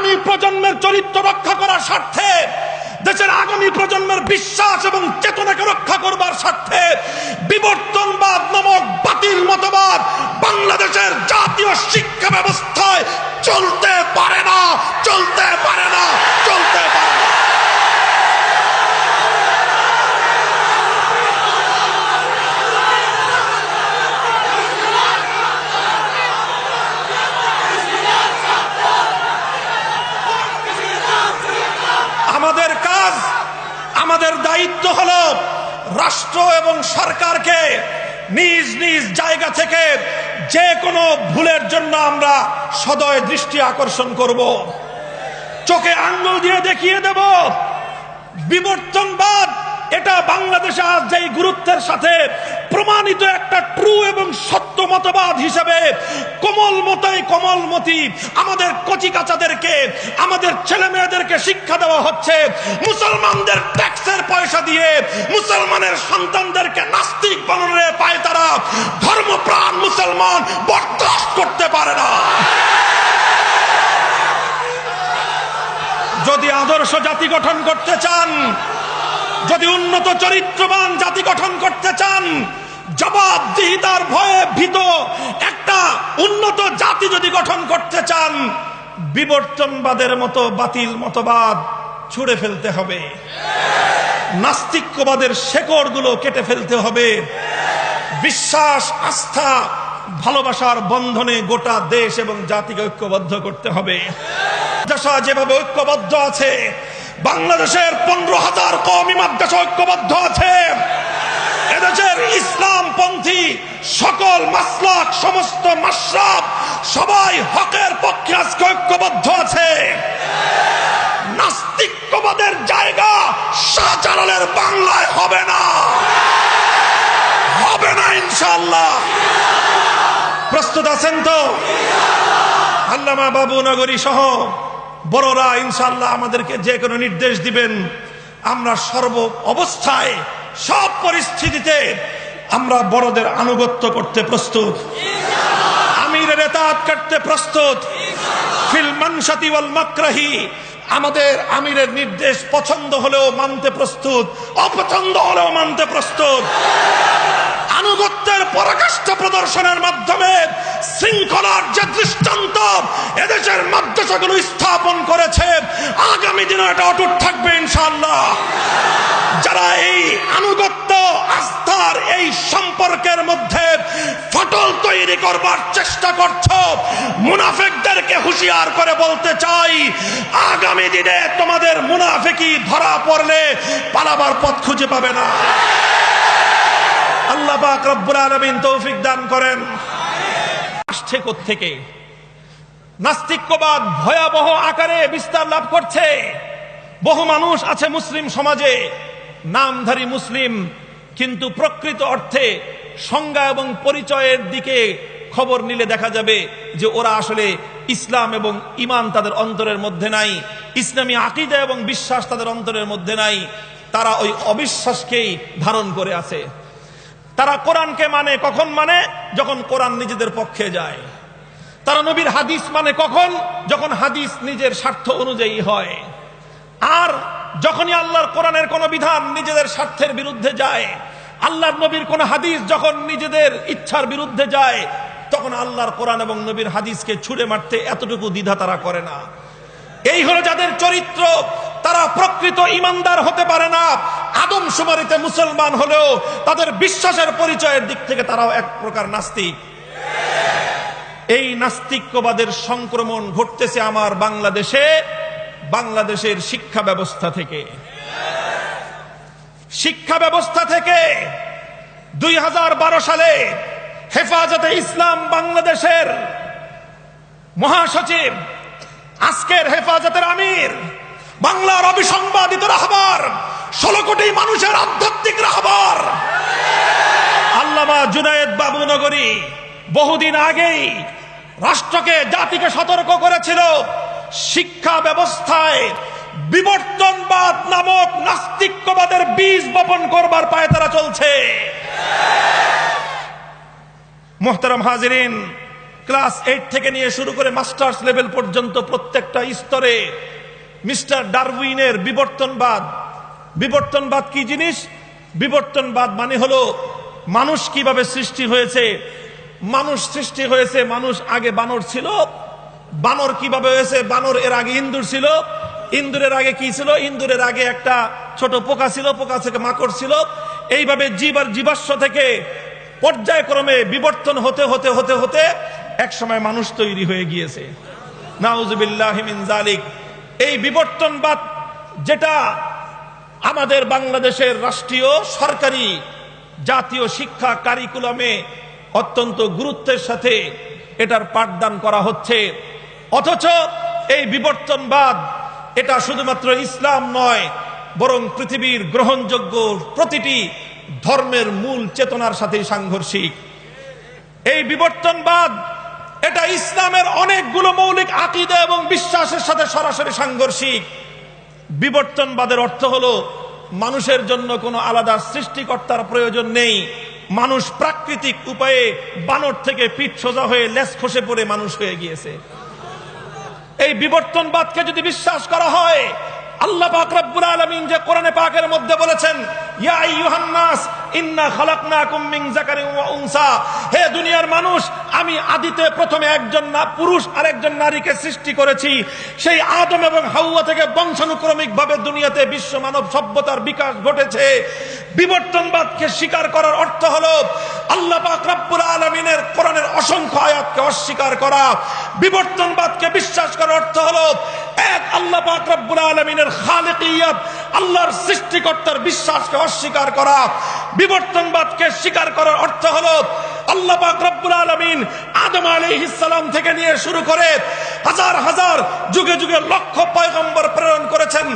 আগামী প্রজন্মের চরিত্র রক্ষা করার স্বার্থে, দেশের আগামী প্রজন্মের বিশ্বাস এবং চেতনাকে রক্ষা করবার স্বার্থে বিবর্তনবাদ নামক বাতিল মতবাদ বাংলাদেশের জাতীয় শিক্ষা ব্যবস্থায় চলতে পারে না, চলতে পারে না, চলতে পারে না আমাদের কাজ আমাদের দায়িত্ব হলো রাষ্ট্র এবং সরকারকে নিজ নিজ জায়গা থেকে যে কোনো ভুলের জন্য আমরা সদয় দৃষ্টি আকর্ষণ করব। চোখে আঙ্গুল দিয়ে দেখিয়ে দেব, বিবর্তনবাদ, এটা বাংলাদেশে আজ যেই গুরুত্বের সাথে প্রমাণিত একটা ট্রু এবং সত্য মতবাদ হিসেবে কোমল মতই কোমলমতি আমাদের কচি কাচাদেরকে, আমাদের ছেলে মেয়েদেরকে শিক্ষা দেওয়া হচ্ছে। মুসলমানদের ট্যাক্সের পয়সা দিয়ে মুসলমানের সন্তানদেরকে নাস্তিক বানানোর পায় তারা ধর্মপ্রাণ মুসলমান বরদাস্ত করতে পারে না। যদি আদর্শ জাতি গঠন করতে চান, যদি উন্নত চরিত্রবান জাতি গঠন করতে চান জবাবদিহিতার ভয়ে ভীত একটা উন্নত জাতি যদি গঠন করতে চান, বিবর্তনবাদের মতো বাতিল মতবাদ ছুড়ে ফেলতে হবে। নাস্তিক্যবাদের শেকড়গুলো কেটে ফেলতে হবে। বিশ্বাস, আস্থা, ভালোবাসার বন্ধনে গোটা দেশ এবং জাতিকে ঐক্যবদ্ধ করতে হবে। মাদ্রাসা যেভাবে ঐক্যবদ্ধ আছে, বাংলাদেশের পনেরো হাজার কমি মাদ্রাসা ঐক্যবদ্ধ আছে। এদেশের ইসলাম পন্থী সকল মাসলাক, সমস্ত মাসরাব সবাই হকের পক্ষে আজকে ঐক্যবদ্ধ আছে। নাস্তিক্যবাদের জায়গা শাহজালালের বাংলায় হবে না। হবে না ইনশাল্লাহ প্রস্তুত আছেন তো? আল্লামা বাবু নগরী সহ বড়রা ইনশাল্লাহ আমাদেরকে যে কোনো নির্দেশ দিবেন। আমরা সর্ব অবস্থায় সব পরিস্থিতিতে আমরা বড়দের আনুগত্য করতে প্রস্তুত। আমিরের এতাত কাটতে প্রস্তুত। আমাদের আমিরের নির্দেশ পছন্দ হলেও মানতে প্রস্তুত, অপছন্দ হলেও মানতে প্রস্তুত। আনুগত্যের পরাকাষ্ঠা প্রদর্শনের মাধ্যমে শৃঙ্খলার যে দৃষ্টান্ত এদেশের মাদ্রাসাগুলো স্থাপন করেছে, আগামী দিনে এটা অটুট থাকবে ইনশাল্লাহ যারা এই আনুগত্য, আস্থার এই সম্পর্কের মধ্যে ফটল তৈরি করবার চেষ্টা করছ, মুনাফেকদেরকে হুঁশিয়ার করে বলতে চাই, আগামী দিনে তোমাদের মুনাফেকি ধরা পড়লে পালাবার পথ খুঁজে পাবে না। আল্লাহ পাক আলামিন তৌফিক দান করেন। আসছে থেকে নাস্তিক্যবাদ ভয়াবহ আকারে বিস্তার লাভ করছে। বহু মানুষ আছে মুসলিম সমাজে। নামধারী মুসলিম, কিন্তু প্রকৃত অর্থে সংজ্ঞা এবং পরিচয়ের দিকে খবর নিলে দেখা যাবে যে ওরা আসলে ইসলাম এবং ইমান তাদের অন্তরের মধ্যে নাই, ইসলামী আকিদা এবং বিশ্বাস তাদের অন্তরের মধ্যে নাই, তারা ওই অবিশ্বাসকেই ধারণ করে আছে। তারা কোরআনকে মানে কখন মানে? যখন কোরআন নিজেদের পক্ষে যায়। তারা নবীর হাদিস মানে কখন? যখন হাদিস নিজের স্বার্থ অনুযায়ী হয়। আর যখনই আল্লাহর কোরআনের কোন বিধান নিজেদের স্বার্থের বিরুদ্ধে যায়, আল্লাহর নবীর কোন হাদিস যখন নিজেদের ইচ্ছার বিরুদ্ধে যায়, তখন আল্লাহর কোরআন এবং নবীর হাদিসকে ছুড়ে মারতে এতটুকু দ্বিধা তারা করে না। এই হলো যাদের চরিত্র, তারা প্রকৃত ইমানদার হতে পারে না। আদম সুমারিতে মুসলমান হলেও তাদের বিশ্বাসের পরিচয়ের দিক থেকে তারাও এক প্রকার নাস্তিক। এই নাস্তিক্যবাদের সংক্রমণ ঘটতেছে আমার বাংলাদেশে। বাংলাদেশের শিক্ষা ব্যবস্থা থেকে। শিক্ষা ব্যবস্থা থেকে দুই হাজার বারো সালে হেফাজতে ইসলাম বাংলাদেশের মহাসচিব, আজকের হেফাজতের আমির, বাংলার অবিসংবাদিত রাহবার, ষোলো কোটি মানুষের আধ্যাত্মিক রাহবার। আল্লামা জুনায়েদ বাবু নগরী বহুদিন আগেই রাষ্ট্রকে জাতিকে সতর্ক করেছিল। শিক্ষা ব্যবস্থায় বিবর্তনবাদ নামক নাস্তিক্যবাদের বীজ বপন করবার পায়ে তারা চলছে। মোহতারাম হাজিরিন, ক্লাস এইট থেকে নিয়ে শুরু করে মাস্টার্স লেভেল পর্যন্ত প্রত্যেকটা স্তরে মিস্টার ডারউইনের বিবর্তনবাদ। বিবর্তনবাদ কি জিনিস? বিবর্তনবাদ মানে হলো মানুষ কীভাবে সৃষ্টি হয়েছে? মানুষ সৃষ্টি হয়েছে, মানুষ আগে বানর ছিল বানর কীভাবে হয়েছে? বানর এর আগে ইন্দুর ছিল। ইন্দুরের আগে কি ছিল? ইন্দুরের আগে একটা ছোট পোকা ছিল, পোকা থেকে মাকড় ছিল। এইভাবে জীব আর জীবাশ্ম থেকে পর্যায়ক্রমে বিবর্তন হতে হতে হতে হতে এক সময় মানুষ তৈরি হয়ে গিয়েছে। জালিক এই বিবর্তনবাদ যেটা আমাদের বাংলাদেশের রাষ্ট্রীয়, সরকারি, জাতীয় শিক্ষা কারিকুলামে অত্যন্ত গুরুত্বের সাথে এটার পাঠদান করা হচ্ছে। অথচ এই বিবর্তনবাদ এটা শুধুমাত্র ইসলাম নয়, বরং পৃথিবীর গ্রহণযোগ্য প্রতিটি ধর্মের মূল চেতনার সাথেই সাংঘর্ষিক। এই বিবর্তনবাদ এটা ইসলামের অনেকগুলো মৌলিক আকিদা এবং বিশ্বাসের সাথে সরাসরি সাংঘর্ষিক। বিবর্তনবাদের অর্থ হলো, মানুষের জন্য কোনো আলাদা সৃষ্টিকর্তার প্রয়োজন নেই। মানুষ প্রাকৃতিক উপায়ে বানর থেকে পিঠ সোজা হয়ে লেস খসে পড়ে মানুষ হয়ে গিয়েছে। এই বিবর্তনবাদকে যদি বিশ্বাস করা হয়, আল্লাহ পাক রব্বুল আলামিন যে কোরআনে পাকের মধ্যে বলেছেন, ইয়া আইয়ুহান নাস ইন্না খালাকনাকুম হে দুনিয়ার মানুষ, আমি আদিতে প্রথমে একজন না, পুরুষ আর নারীকে সৃষ্টি করেছি। সেই আদম এবং হাওয়া থেকে বংশানুক্রমিক দুনিয়াতে বিশ্ব মানব সভ্যতার বিকাশ ঘটেছে। বিবর্তনবাদকে স্বীকার করার অর্থ হলো, আল্লাহ পাক রব্বুল আলামিনের কোরআনের অসংখ্য আয়াতকে অস্বীকার করা। বিবর্তনবাদকে বিশ্বাস করার অর্থ হলো, এক, আল্লাহ পাক রব্বুল আলামিনের খালিকিয়াত, আল্লাহর সৃষ্টিকর্তার বিশ্বাসকে অস্বীকার করা। বিবর্তনবাদকে স্বীকার করার অর্থ হলো আল্লাহ রব্বুল আলামিন আদম আলাইহিস সালাম থেকে নিয়ে শুরু করে হাজার হাজার যুগে যুগে লক্ষ পয়গম্বর প্রেরণ করেছেন।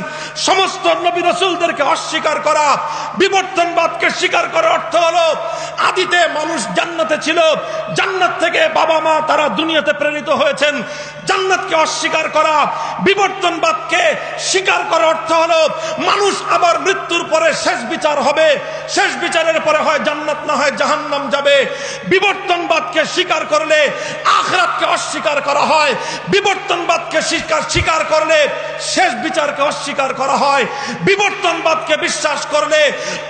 সমস্ত নবী রাসূলদেরকে অস্বীকার করা, বিবর্তনবাদকে স্বীকার করার অর্থ হলো, আদিতে মানুষ জান্নাতে ছিল, জান্নাত থেকে বাবা মা তারা দুনিয়াতে প্রেরিত হয়েছেন। জান্নাতকে অস্বীকার করা, বিবর্তনবাদকে স্বীকার করার অর্থ হলো, মানুষ আবার মৃত্যুর পরে শেষ বিচার হবে। শেষ বিচারের পরে হয় জান্নাত, না হয় জাহান্নাম যাবে। বিবর্তনবাদকে স্বীকার করলে আখরাতকে অস্বীকার করা হয়, বিবর্তনবাদকে স্বীকার করলে শেষ বিচারকে অস্বীকার করা হয়, বিবর্তনবাদকে বিশ্বাস করলে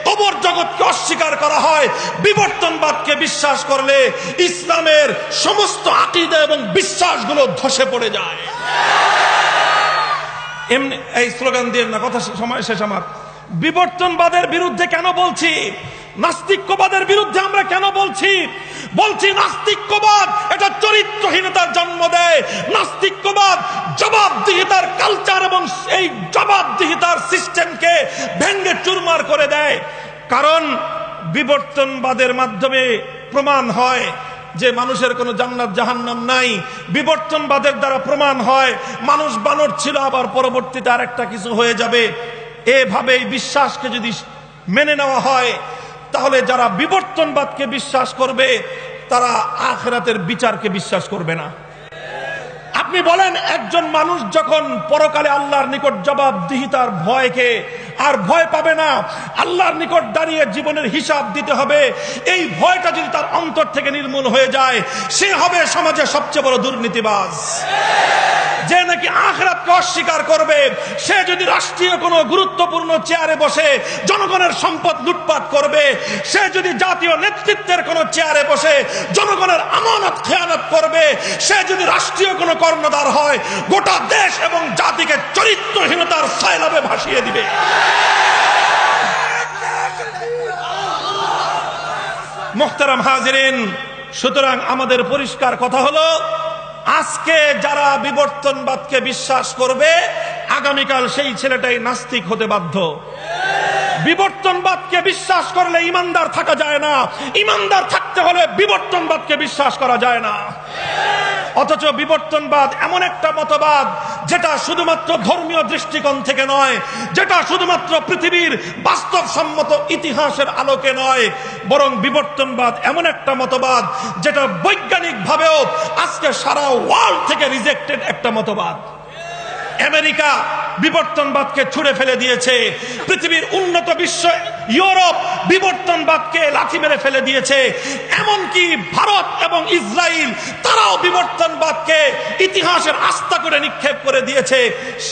কবর জগৎকে অস্বীকার করা হয়, বিবর্তনবাদকে বিশ্বাস করলে ইসলামের সমস্ত আকিদা এবং বিশ্বাসগুলো ধসে পড়ে যায়। এমনি, এই স্লোগান দিয়ে না, কথা সময় শেষ আমার। বিবর্তনবাদের বিরুদ্ধে কেন বলছি? নাস্তিক্যবাদের বিরুদ্ধে আমরা কেন বলছি? বলছি নাস্তিক্যবাদ এটা চরিত্রহীনতার জন্ম দেয়। নাস্তিক্যবাদ জবাবদিহিতার কালচার এবং এই জবাবদিহিতার সিস্টেমকে ভেঙ্গে চুরমার করে দেয়। কারণ বিবর্তনবাদের মাধ্যমে প্রমাণ হয় যে মানুষের কোনো জান্নাত জাহান্নাম নাই। বিবর্তনবাদের দ্বারা প্রমাণ হয় মানুষ বানর ছিল, আবার পরবর্তীতে আরেকটা কিছু হয়ে যাবে। এভাবে এই বিশ্বাসকে যদি মেনে নেওয়া হয়, তাহলে যারা বিবর্তনবাদকে বিশ্বাস করবে তারা আখরাতের বিচারকে বিশ্বাস করবে না। আপনি বলেন, একজন মানুষ যখন পরকালে আল্লাহর নিকট জবাবদিহিতার ভয়কে আর ভয় পাবে না, আল্লাহর নিকট দাঁড়িয়ে জীবনের হিসাব দিতে হবে, এই ভয়টা যদি তার অন্তর থেকে নির্মূল হয়ে যায়, সে হবে সমাজের সবচেয়ে বড় দুর্নীতিবাজ। যে নাকি আখরাতকে অস্বীকার করবে, সে যদি রাষ্ট্রীয় কোনো গুরুত্বপূর্ণ চেয়ারে বসে, জনগণের সম্পদ লুটপাট করবে, সে যদি জাতীয় নেতৃত্বের কোনো চেয়ারে বসে, জনগণের আমানত খেয়ানত করবে, সে যদি রাষ্ট্রীয় কোনো কর্ণধার হয়, গোটা দেশ এবং জাতিকে চরিত্রহীনতার সায়লাবে ভাসিয়ে দিবে। মোখতারাম হাজিরিন, সুতরাং আমাদের পরিষ্কার কথা হলো আজকে যারা বিবর্তনবাদকে বিশ্বাস করবে, আগামীকাল সেই ছেলেটাই নাস্তিক হতে বাধ্য। বিবর্তনবাদকে বিশ্বাস করলে ইমানদার থাকা যায় না। ইমানদার থাকতে হলে বিবর্তনবাদকে বিশ্বাস করা যায় না। অথচ বিবর্তনবাদ এমন একটা মতবাদ যেটা শুধুমাত্র ধর্মীয় দৃষ্টিকোণ থেকে নয়, যেটা শুধুমাত্র পৃথিবীর বাস্তবসম্মত ইতিহাসের আলোকে নয়, বরং বিবর্তনবাদ এমন একটা মতবাদ যেটা বৈজ্ঞানিকভাবেও আজকে সারা ওয়ার্ল্ড থেকে রিজেক্টেড একটা মতবাদ। আমেরিকা বিবর্তনবাদকে ছুড়ে ফেলে দিয়েছে। পৃথিবীর উন্নত বিশ্ব ইউরোপ বিবর্তনবাদকে লাথি মেরে ফেলে দিয়েছে। এমনকি ভারত এবং ইসরায়েল তারাও বিবর্তনবাদকে ইতিহাসের আস্থা করে নিক্ষেপ করে দিয়েছে।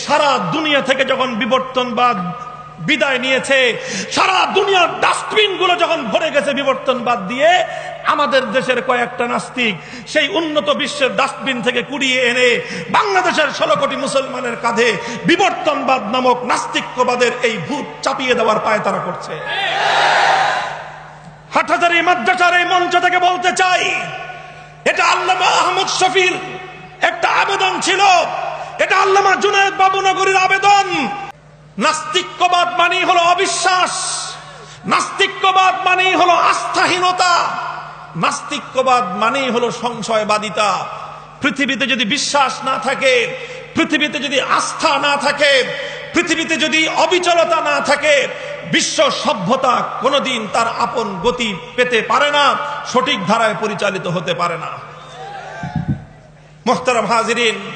সারা দুনিয়া থেকে যখন বিবর্তনবাদ বিদায় নিয়েছে। সারা দুনিয়ার ডাস্টবিনগুলো যখন ভরে গেছে বিবর্তনবাদ দিয়ে, আমাদের দেশের কয়েকটা নাস্তিক সেই উন্নত বিশ্বের ডাস্টবিন থেকে কুড়িয়ে এনে বাংলাদেশের ষোলো কোটি মুসলমানের কাঁধে বিবর্তনবাদ নামক নাস্তিক্যবাদের এই ভূত চাপিয়ে দেওয়ার পায় তারা করছে। হাটহাজারি মাদ্রাসার এই মঞ্চ থেকে বলতে চাই, এটা আল্লামা আহমদ শফির একটা আবেদন ছিল। এটা আল্লামা জুনায়দ বাবুনগরীর আবেদন। নাস্তিক্যবাদ মানেই হলো অবিশ্বাস। নাস্তিক্যবাদ মানেই হলো আস্থাহীনতা। নাস্তিক্যবাদ মানেই হলো সংশয়বাদিতা। পৃথিবীতে যদি বিশ্বাস না থাকে, পৃথিবীতে যদি আস্থা না থাকে, পৃথিবীতে যদি অবিচলতা না থাকে, বিশ্ব সভ্যতা কোনোদিন তার আপন গতি পেতে পারে না, সঠিক ধারায় পরিচালিত হতে পারে না। মোহতারাম হাজিরিন